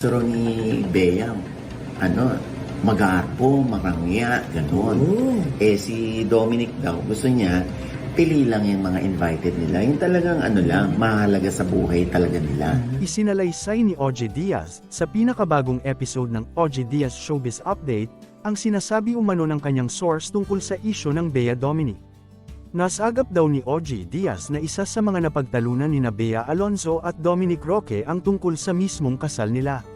Pero ni Bea, ano, magarpo, marangya, gano'n. Oh. Eh si Dominic daw, gusto niya, pili lang yung mga invited nila. Yung talagang ano lang, mahalaga sa buhay talaga nila. Isinalaysay ni OJ Diaz sa pinakabagong episode ng OJ Diaz Showbiz Update ang sinasabi umano ng kanyang source tungkol sa isyo ng Bea Dominic. Nasagap daw ni OJ Diaz na isa sa mga napagtalunan ni na Bea Alonzo at Dominic Roque ang tungkol sa mismong kasal nila.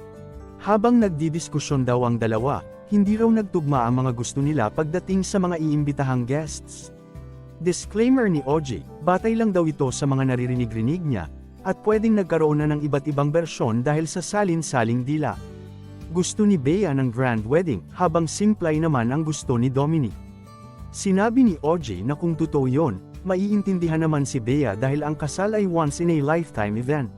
Habang nagdidiskusyon daw ang dalawa, hindi raw nagtugma ang mga gusto nila pagdating sa mga iimbitahang guests. Disclaimer ni OJ, batay lang daw ito sa mga naririnig-rinig niya, at pwedeng nagkaroon na ng iba't ibang bersyon dahil sa salin-saling dila. Gusto ni Bea ng grand wedding, habang simplay naman ang gusto ni Dominic. Sinabi ni OJ na kung totoo yon, maiintindihan naman si Bea dahil ang kasal ay once in a lifetime event.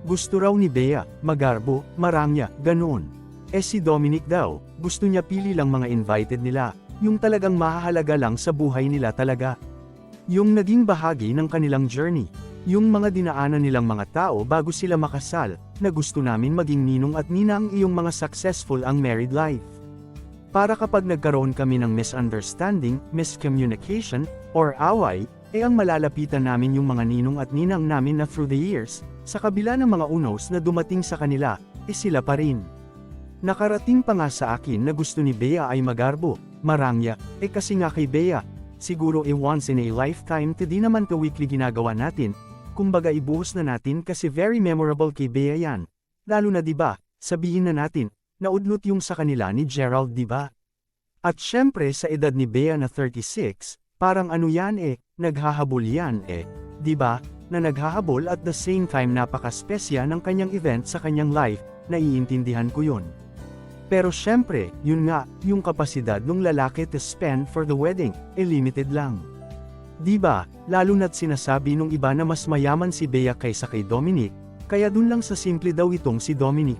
Gusto raw ni Bea, magarbo, marangya, ganoon. Eh si Dominic daw, gusto niya pili lang mga invited nila, yung talagang mahahalaga lang sa buhay nila talaga. Yung naging bahagi ng kanilang journey, yung mga dinaanan nilang mga tao bago sila makasal, na gusto namin maging ninong at nina ang iyong mga successful ang married life. Para kapag nagkaroon kami ng misunderstanding, miscommunication, or away, eh ang malalapitan namin yung mga ninong at ninang namin na through the years, sa kabila ng mga unos na dumating sa kanila, eh sila pa rin. Nakarating pa nga sa akin na gusto ni Bea ay magarbo, marangya, eh kasi nga kay Bea, siguro e once in a lifetime to di naman to weekly ginagawa natin, kumbaga ibuhos na natin kasi very memorable kay Bea yan. Lalo na 'di ba? Sabihin na natin, naudlot yung sa kanila ni Gerald 'di ba? At syempre sa edad ni Bea na 36, parang ano yan eh, naghahabol yan eh, 'di ba? Na naghahabol at the same time napaka-spesya ng kanyang event sa kanyang life, naiintindihan ko yun. Pero syempre, yun nga, yung kapasidad ng lalaki to spend for the wedding, eh limited lang. Di ba, lalo na't sinasabi nung iba na mas mayaman si Bea kaysa kay Dominic, kaya dun lang sa simple daw itong si Dominic.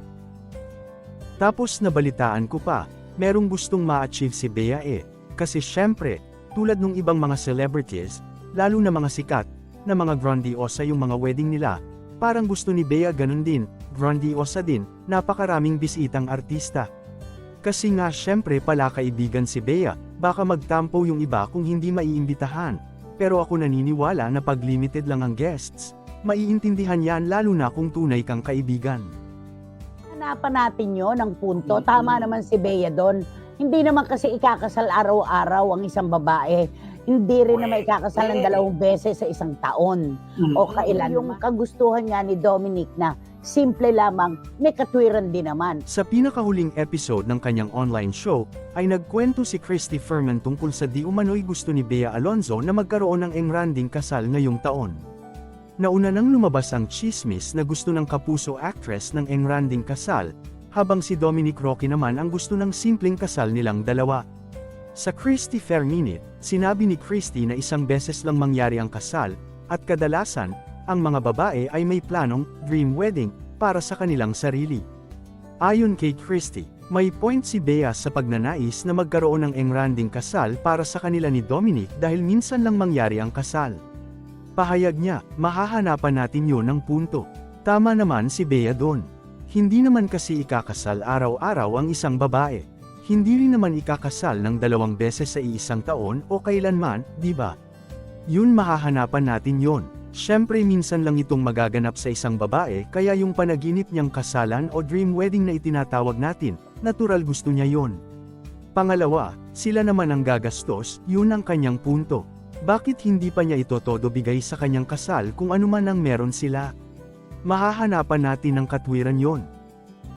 Tapos nabalitaan ko pa, merong gustong ma-achieve si Bea eh, kasi syempre, tulad nung ibang mga celebrities, lalo na mga sikat, na mga grandiosa yung mga wedding nila, parang gusto ni Bea ganun din, grandiosa din, napakaraming bisitang artista. Kasi nga syempre pala kaibigan si Bea, baka magtampo yung iba kung hindi maiimbitahan. Pero ako naniniwala na pag limited lang ang guests, maiintindihan yan lalo na kung tunay kang kaibigan. Hanapan natin yon ng punto. Tama naman si Bea doon. Hindi naman kasi ikakasal araw-araw ang isang babae. Hindi rin naman ikakasal ng dalawang beses sa isang taon. O kailan. Yung kagustuhan niya ni Dominic na simple lamang, may katwiran din naman. Sa pinakahuling episode ng kanyang online show, ay nagkwento si Christy Furman tungkol sa di umano'y gusto ni Bea Alonzo na magkaroon ng engranding kasal ngayong taon. Nauna nang lumabas ang chismis na gusto ng kapuso actress ng engranding kasal, habang si Dominic Roque naman ang gusto ng simpleng kasal nilang dalawa. Sa Christy Fair Minute, sinabi ni Christy na isang beses lang mangyari ang kasal, at kadalasan, ang mga babae ay may planong dream wedding para sa kanilang sarili. Ayon kay Christy, may point si Bea sa pagnanais na magkaroon ng engranding kasal para sa kanila ni Dominic dahil minsan lang mangyari ang kasal. Pahayag niya, mahahanapan natin yun ng punto. Tama naman si Bea doon. Hindi naman kasi ikakasal araw-araw ang isang babae. Hindi rin naman ikakasal ng dalawang beses sa iisang taon o kailanman, di ba? Yun mahahanapan natin yon. Siyempre minsan lang itong magaganap sa isang babae kaya yung panaginip niyang kasalan o dream wedding na itinatawag natin, natural gusto niya yon. Pangalawa, sila naman ang gagastos, yun ang kanyang punto. Bakit hindi pa niya ito todo bigay sa kanyang kasal kung anuman ang meron sila? Mahahanapan natin ng katwiran yon.